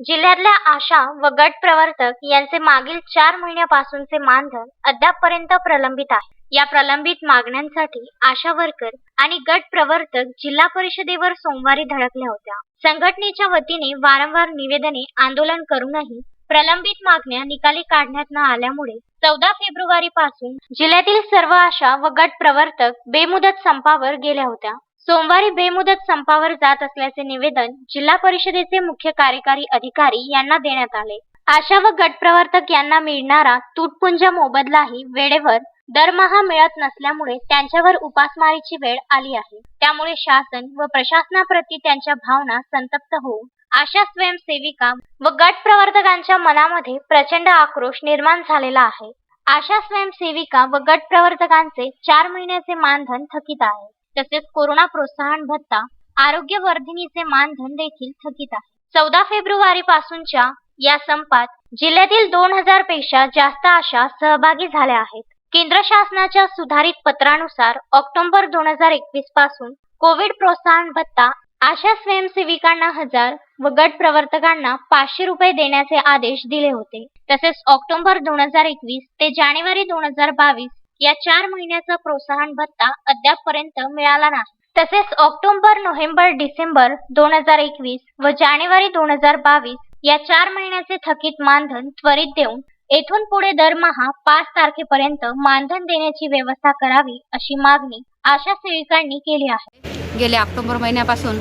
जिल्ह्यातल्या आशा व गट प्रवर्तक यांचे मागील चार महिन्यापासूनचे मानधन अद्यापपर्यंत प्रलंबित आहे. या प्रलंबित मागण्यांसाठी आशा वर्कर आणि गट प्रवर्तक जिल्हा परिषदेवर सोमवारी धडकल्या होत्या. संघटनेच्या वतीने वारंवार निवेदने आंदोलन करूनही प्रलंबित मागण्या निकाली काढण्यात न आल्यामुळे चौदा फेब्रुवारी पासून जिल्ह्यातील सर्व आशा व गट प्रवर्तक बेमुदत संपावर गेल्या होत्या. सोमवारी बेमुदत संपावर जात असल्याचे निवेदन जिल्हा परिषदेचे मुख्य कार्यकारी अधिकारी यांना देण्यात आले. आशा व गट प्रवर्तक यांना मिळणारा तुटपुंजा मोबदलाही वेळेवर दरमहा मिळत नसल्यामुळे त्यांच्यावर उपासमारीची वेळ आली आहे. त्यामुळे शासन व प्रशासनाप्रती त्यांच्या भावना संतप्त होऊन आशा स्वयंसेविका व गट प्रवर्तकांच्या मनामध्ये प्रचंड आक्रोश निर्माण झालेला आहे. आशा स्वयंसेविका व गट प्रवर्तकांचे चार महिन्याचे मानधन थकीत आहे. तसेच कोरोना प्रोत्साहन भत्ता आरोग्य वर्धिनीचे मानधन देखील थकीत आहे. चौदा फेब्रुवारी पासूनच्या या संपात जिल्ह्यातील दोन हजारपेक्षा जास्त आशा सहभागी झाल्या आहेत. केंद्र शासनाच्या सुधारित पत्रानुसार ऑक्टोबर दोन हजार एकवीसपासून कोविड प्रोत्साहन भत्ता आशा स्वयंसेविकांना हजार व गट प्रवर्तकांना पाचशे रुपये देण्याचे आदेश दिले होते. तसेच ऑक्टोबर दोन हजार एकवीस ते जानेवारी दोन हजार बावीस या चार महिन्याचा प्रोत्साहन भत्ता अद्यापपर्यंत मिळाला नाही. तसेच ऑक्टोबर नोव्हेंबर डिसेंबर दोन हजार एकवीस व जानेवारी दोन हजार बावीस या चार महिन्याचे थकीत मानधन त्वरित देऊन येथून पुढे दरमहा पाच तारखेपर्यंत मानधन देण्याची व्यवस्था करावी अशी मागणी आशा सेविकांनी केली आहे. गेल्या ऑक्टोबर महिन्यापासून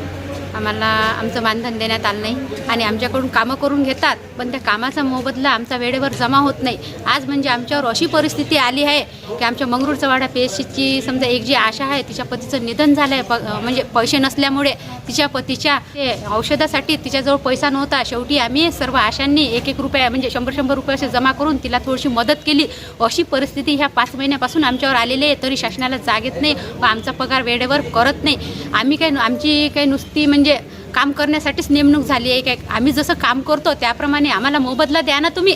आम्हाला आमचं मानधन देण्यात आलं नाही आणि आमच्याकडून कामं करून घेतात पण त्या कामाचा मोबदला आमचा वेळेवर जमा होत नाही. आज म्हणजे आमच्यावर अशी परिस्थिती आली आहे की आमच्या मंगरूळचा वाडा पी एस सीची समजा एक जी आशा आहे तिच्या पतीचं निधन झालं आहे प म्हणजे पैसे नसल्यामुळे तिच्या पतीच्या ते औषधासाठी तिच्याजवळ पैसा नव्हता. शेवटी आम्ही सर्व आशांनी एक एक रुपया म्हणजे शंभर शंभर रुपये असे जमा करून तिला थोडीशी मदत केली. अशी परिस्थिती ह्या पाच महिन्यापासून आमच्यावर आलेली आहे तरी शासनाला जाग येत नाही व आमचा पगार वेळेवर करत नाही. आम्ही काही आमची काही नुसती म्हणजे म्हणजे काम करण्यासाठीच नेमणूक झाली आहे. काय आम्ही जसं काम करतो त्याप्रमाणे आम्हाला मोबदला द्या ना तुम्ही.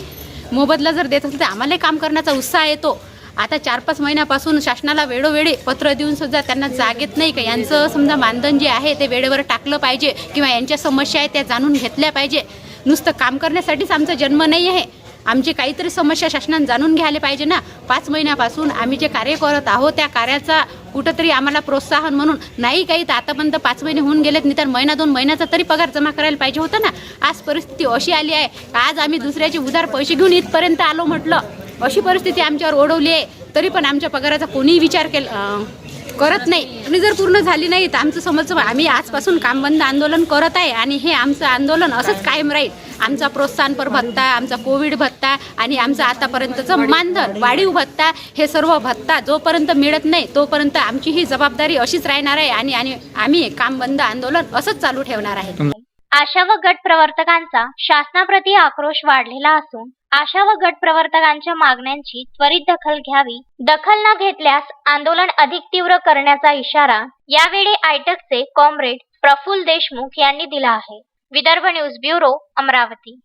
मोबदला जर देत असेल तर आम्हालाही काम करण्याचा उत्साह येतो. आता चार पाच महिन्यापासून शासनाला वेळोवेळी पत्र देऊन सुद्धा त्यांना जागेत नाही का? यांचं समजा मानधन जे आहे ते वेळेवर टाकलं पाहिजे किंवा यांच्या समस्या आहेत त्या जाणून घेतल्या पाहिजे. नुसतं काम करण्यासाठीच आमचा जन्म नाही आहे. आमची काहीतरी समस्या शासनाने जाणून घ्यायला पाहिजे ना. पाच महिन्यापासून आम्ही जे कार्य करत आहोत त्या कार्याचा कुठंतरी आम्हाला प्रोत्साहन म्हणून नाही काही तर आतापर्यंत पाच महिने होऊन गेलेत तर महिना दोन महिन्याचा तरी पगार जमा करायला पाहिजे होता ना. आज परिस्थिती अशी आली आहे आज आम्ही दुसऱ्याचे उधार पैसे घेऊन इथपर्यंत आलो म्हटलं. अशी परिस्थिती आमच्यावर ओढवली आहे तरी पण आमच्या पगाराचा कोणीही विचार केला करत नाही. आणि जर पूर्ण झाली नाही तर आमचं समजचं आम्ही आजपासून काम बंद आंदोलन करत आहे आणि हे आमचं आंदोलन असंच कायम राहील. आमचा प्रोत्साहनपर भत्ता आमचा कोविड भत्ता आणि आमचा आतापर्यंतचं मानधन वाढीव भत्ता हे सर्व भत्ता जोपर्यंत मिळत नाही तोपर्यंत आमची ही जबाबदारी अशीच राहणार आहे आणि आणि आम्ही काम बंद आंदोलन असंच चालू ठेवणार आहे. आशा व गट प्रवर्तकांचा शासनाप्रती आक्रोश वाढलेला असून आशा व गट प्रवर्तकांच्या मागण्यांची त्वरित दखल घ्यावी दखल न घेतल्यास आंदोलन अधिक तीव्र करण्याचा इशारा यावेळी आयटकचे कॉम्रेड प्रफुल्ल देशमुख यांनी दिला आहे. Vidarbha news bureau Amravati.